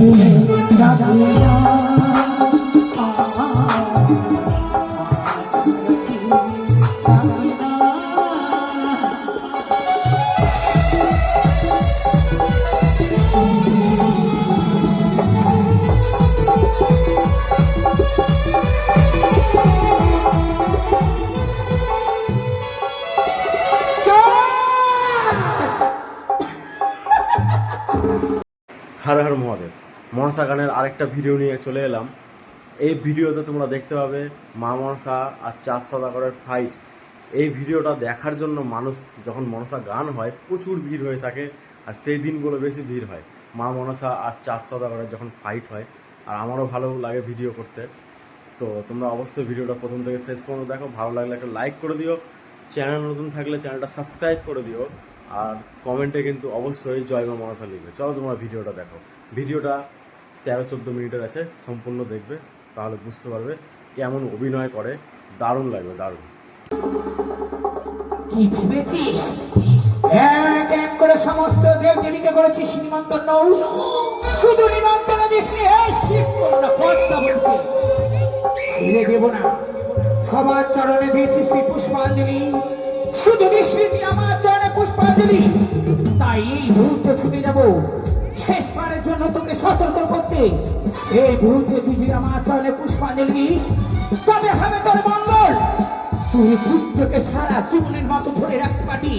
হর হর মহাদেব। মনসা গানের আরেকটা ভিডিও নিয়ে চলে এলাম। এই ভিডিওতে তোমরা দেখতে পাবে মা মনসা আর চার সদাগরের ফাইট এই ভিডিওটা দেখার জন্য মানুষ যখন মনসা গান হয়, প্রচুর ভিড় হয়ে থাকে আর সেই দিনগুলো বেশি ভিড় হয়। মা মনসা আর চার সদাগরের যখন ফাইট হয়, আর আমারও ভালো লাগে ভিডিও করতে। তো তোমরা অবশ্যই ভিডিওটা প্রথম থেকে শেষ পর্যন্ত দেখো। ভালো লাগলে একটা লাইক করে দিও। চ্যানেল নতুন থাকলে চ্যানেলটা সাবস্ক্রাইব করে দিও। আর কমেন্টে কিন্তু অবশ্যই জয় মা মনসা লিখবে। চলো তোমরা ভিডিওটা দেখো। ভিডিওটা তেরো চোদ্দ মিনিটের আছে সম্পূর্ণ দেখবে তাহলে বুঝতে পারবে কেমন অভিনয় করে দারুণ লাগবে দারুণ। কি ভেবেছিস? এক এক করে সমস্ত দেব দেবীকে করেছিস নিমন্ত্রণ শুধু নিমন্ত্রণ দিস নি, এই শিবকন্যা পদ্মাবতীকে ছেড়ে দেব না। সবার চরণে দিয়েছিস তুই পুষ্পাঞ্জলি। শুধু নিশ্চিত আমার চরণে পুষ্পাঞ্জলি। তাই এই মুহূর্তে ছুটে যাব। শেষবারের জন্য তোকে সতর্ক করতে। এই তুই যদি আমার চরণে পুষ্পাঞ্জলি দিস তবে হবে তোর মঙ্গল। তুই পুত্রকে সারা জীবনের মতো ধরে রাখতে পারবি।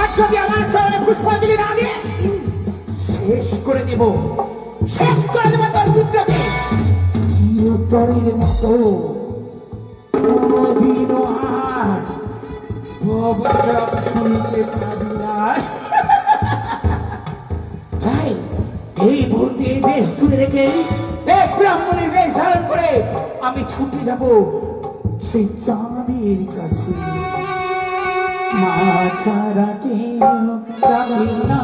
আর যদি আমার চরণে পুষ্পাঞ্জলি না দিস, শেষ করে দেব। শেষ করে দেব তোর পুত্রকে। চিরতরের মতো। কোনদিনও আর শুনতে না। এই বেশ দূরে রেখে এক ব্রাহ্মণের বেশ ধারণ করে আমি ছুটে যাব সেই চাঁদের কাছে। মা ছাড়া কেউ না।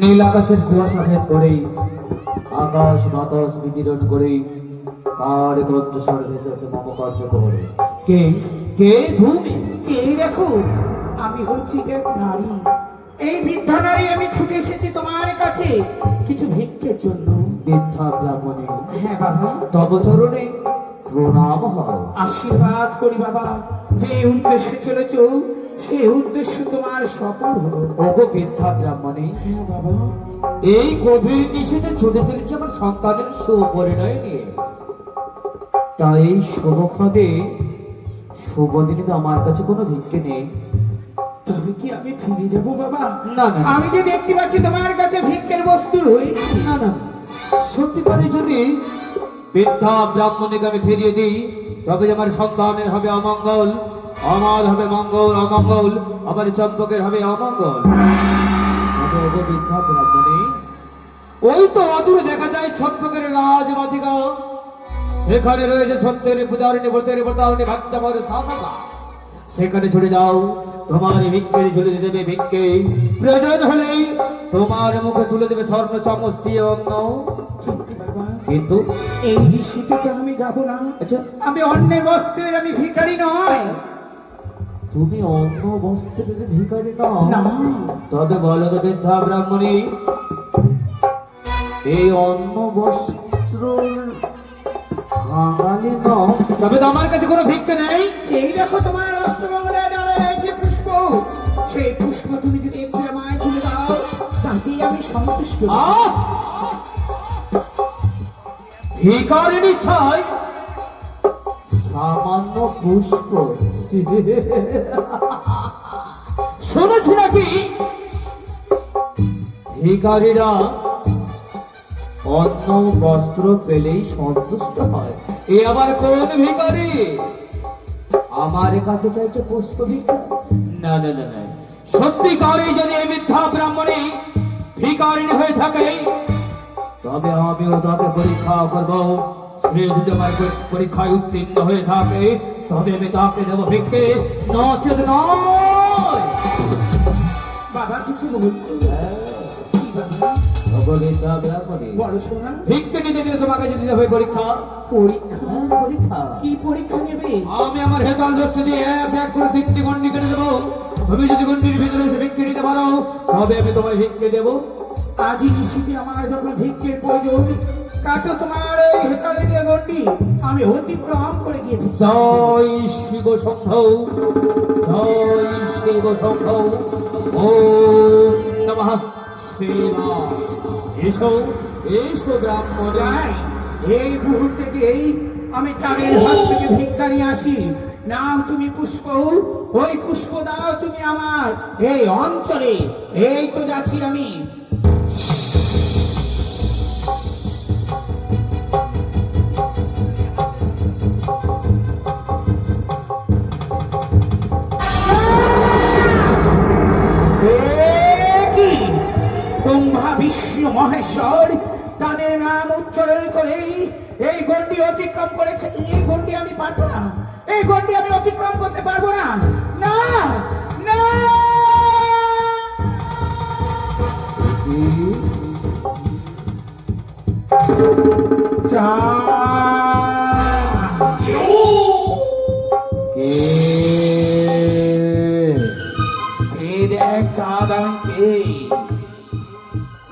নীল আকাশের কুয়াশা ভেদ করেই আকাশ বাতাস বিদীর্ণ করেই কার কণ্ঠস্বর ভেসেছে মম কর্ণ করে কে? কে? তুমি চেয়ে দেখো আমি হচ্ছি এক নারী। এই বৃদ্ধা নারী আমি ছুটে এসেছি তোমার কাছে। কিছু ভিক্ষের জন্য। বৃদ্ধা ব্রাহ্মণী। হ্যাঁ বাবা। তব চরণে প্রণাম হয়। আশীর্বাদ করি বাবা। যে উদ্দেশ্যে চলেছ সেই উদ্দেশ্য তোমার সফল হলো। ওগো বৃদ্ধা ব্রাহ্মণী হ্যাঁ বাবা। এই গভীর নিষেধে ছুটে চলেছে আমার সন্তানের সুপরিণয় নিয়ে। তাই এই শুভক্ষণে শুভ দিনে তো আমার কাছে কোনো ভিক্ষে নেই। তবে কি আমি ফিরে যাব বাবা? না, না। আমি যে দেখতে পাচ্ছি তোমার কাছে ভিক্ষের বস্তু রয়েছে। না না। সত্যিকারে যদি বৃদ্ধা ব্রাহ্মণীকে আমি ফিরিয়ে দিই তবে আমার সন্তানের হবে অমঙ্গল। আমার হবে মঙ্গল অমঙ্গল। আমার চম্পকের হবে অমঙ্গল। ওই তো অদূরে দেখা যায় চম্পকের রাজবাতিকা সেখানে রয়েছে সত্যের পূজারিণী ব্রতের ব্রতারিণী ভাজ্যামর সাধকা সেখানে ছুটে যাও। তোমার ভিক্ষের ঝুলে দেবে ভিক্ষে। প্রয়োজন হলেই তোমার মুখে তুলে দেবে স্বর্ণ চমস্তি অন্ন। কিন্তু কিন্তু? এই ঋষিতে আমি যাব না। আচ্ছা। আমি অন্যের বস্ত্রের আমি ভিখারি নয়। তুমি অন্য বস্ত্রের ভিখারি না। তবে বলো তো বৃদ্ধা ব্রাহ্মণী এই অন্য বস্ত্র বাঙালি নও। তবে তো আমার কাছে কোনো ভিক্ষে নেই। সেই দেখো তোমার অষ্টমঙ্গলায় ডালে রয়েছে পুষ্প। সেই পুষ্প তুমি যদি একটু আমায় তুলে দাও তাতেই আমি সন্তুষ্ট। আহ! ভিখারিণী ছাই সামান্য পুষ্প। শুনেছি নাকি? ভিখারিরা অন্য বস্ত্র পেলেই সন্তুষ্ট হয়। এ আবার কোন ভিকারি আমার কাছে চাইছে পুষ্প না না না না। সত্যিকারই যদি এই মিথ্যা ব্রাহ্মণী ভিকারিণী হয়ে থাকে, তবে আমিও তাকে পরীক্ষা করব। যদি আমার পরীক্ষায় উত্তীর্ণ হয়ে থাকে তবে আমি তাকে দেবো ভিক্ষে। নচেত নয়। বাবা কিছু বলছে। ভগবিদ্যা ব্রাহ্মণী। বড় শোনা। ভিক্ষে নিতে গেলে তোমাকে যদি দেবে পরীক্ষা? পরীক্ষা? পরীক্ষা। কি পরীক্ষা নেবে? আমি আমার হেতাল দোষটি দিয়ে এক এক করে তিনটি গন্ডি কেটে দেবো। তুমি যদি গন্ডির ভিতরে এসে ভিক্ষে নিতে পারো তবে আমি তোমায় ভিক্ষে দেবো। আজই নিশিতে আমার যখন ভিক্ষের প্রয়োজন। কাটো তোমার এই হেতালে দিয়ে গন্ডি। আমি অতিক্রম করে গিয়ে জয় শিব শম্ভ জয় শিব শম্ভ। ওম নমঃ। শিবায় এসো এসো ব্রাহ্মণ। এই মুহূর্তেতেই আমি চাঁদের হাত থেকে ভিক্ষা নিয়ে আসি। নাও তুমি পুষ্প ওই পুষ্প দাও তুমি আমার। এই অঞ্চলে এই তো যাচ্ছি আমি। মহেশ্বর তাদের নাম উচ্চারণ করেই এই গন্ডি অতিক্রম করেছে। এই গন্ডি আমি পারব না। এই গন্ডি আমি অতিক্রম করতে পারব না। না! না!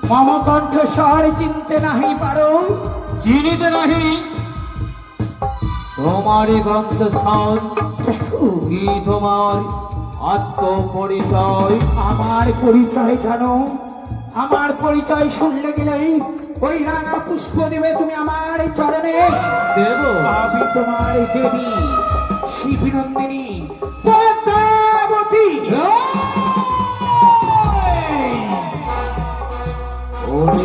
মম কণ্ঠস্বর চিনতে নাহি পারো। চিনিতে নাহি। তোমারই কি তোমার আত্মপরিচয়? আমার পরিচয় জানো। আমার পরিচয় শুনলে গেলেই ওই রাঙা পুষ্প দেবে তুমি আমার এই চরণে। দেব। আমি তোমার দেবী শিবনন্দিনী পদ্মাবতী।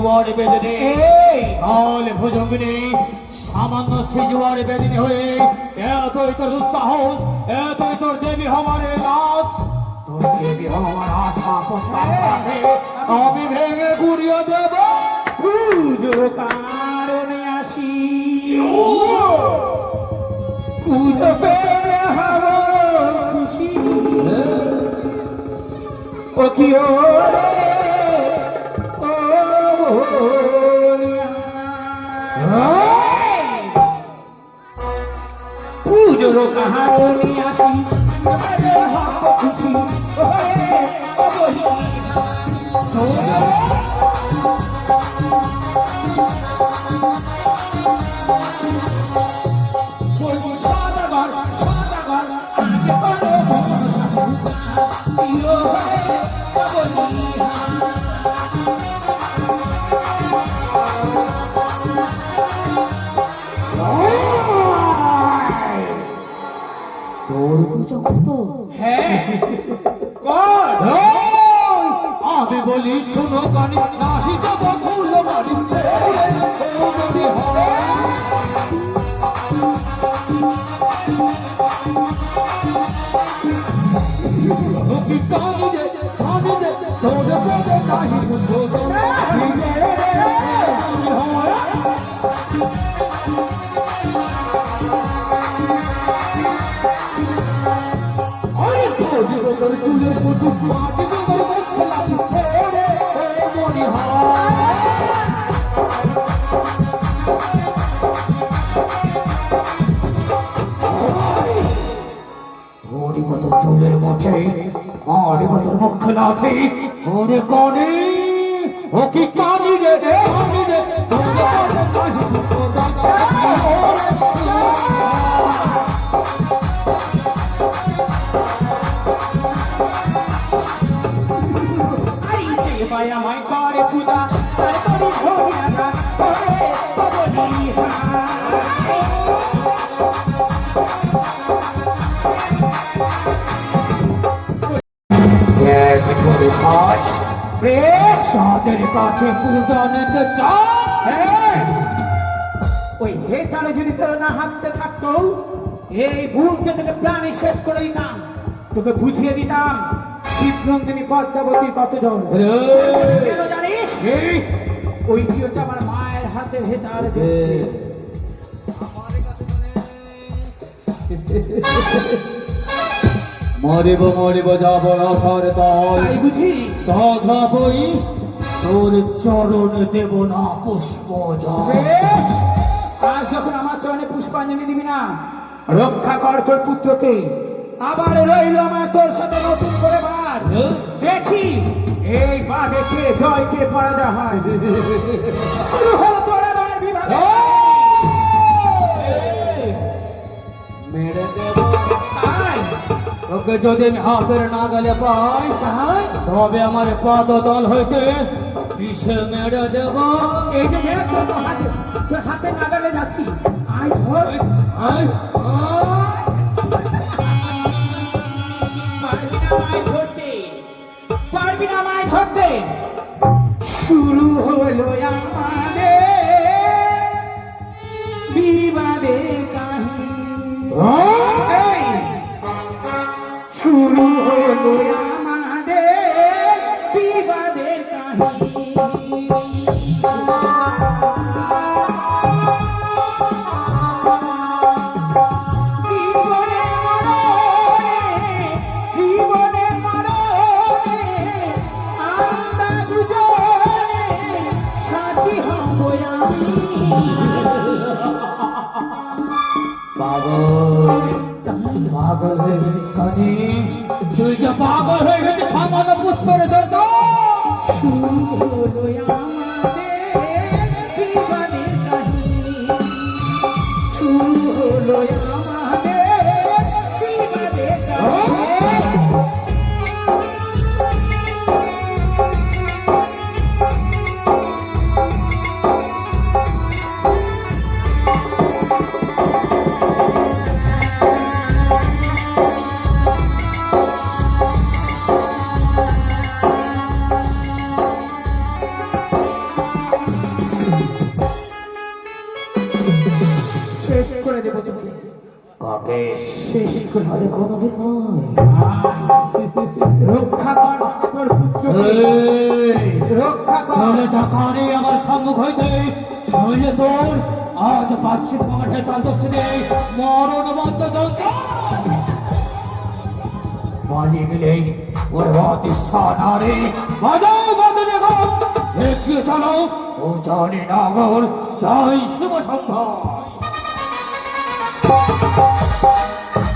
সেজুয়ার বেদনে। কাল ভুজঙ্গিনী সামান্য সেজুয়ার বেদিনী হয়ে এতই তোর দুঃসাহস এতই তোর দেবী হমারে দাস তোর দেবী হমার আশা আমি ভেঙে গুড়িয়ে দেব। পুজোর কারণে আসি? পুজো পেয়ে হব খুশি। ও কি ও। পুজোর কারণে আসি খুশি ওরে সুতা, প্রিয় হয়ে আমি বলি শোনো গানি ওরে কত চুলের মঠে ওরে কত মুখ লাফে ওরে কনে ও কি কানি রে রে হনি রে তোমরা কাহি তোমরা ভাই আমায় করে যদি তোর না হাঁটতে থাকতো, এই ভুলকে তোকে প্রাণে শেষ করে দিতাম। তোকে বুঝিয়ে দিতাম। শিবনন্দিনী পদ্মাবতীর কত জন কেন জানিস? ওই হচ্ছে আমার মায়ের হেতাল মরিব মরিব যাব রসর তল। তোর চরণ দেব না পুষ্প আজ যখন আমার চরণে পুষ্পাঞ্জলি দিবি না রক্ষা কর তোর পুত্রকে। আবার রইল আমার তোর সাথে নতুন করে দেখি পরাজা হয়। শুরু হলো তোর বিবাদ মেরে দেব তোকে যদি আমি হাতের নাগালে পাই তবে আমার পাদ দল হইতে পিছে মেরে দেব। এই যে তোর হাতে তোর হাতে নাগালে যাচ্ছি। আয় ধর। আয়, আয়। শুরু হলো আমাদের বিবাদের কাহিনী। শুরু হলো পাগল হয়ে গেছিস কানি তুই যে পাগল হয়ে গেছিস সামান্য পুষ্পের জন্য। আমার সম্মুখ হইতে। শৈলে তোর পাচ্ছি মাঠে তন্তস্থিতে মরণ মন্ত যন্ত্র পালিয়ে গেলেই ওর চলো। ও জানি নগর জয় শিব সম্ভব।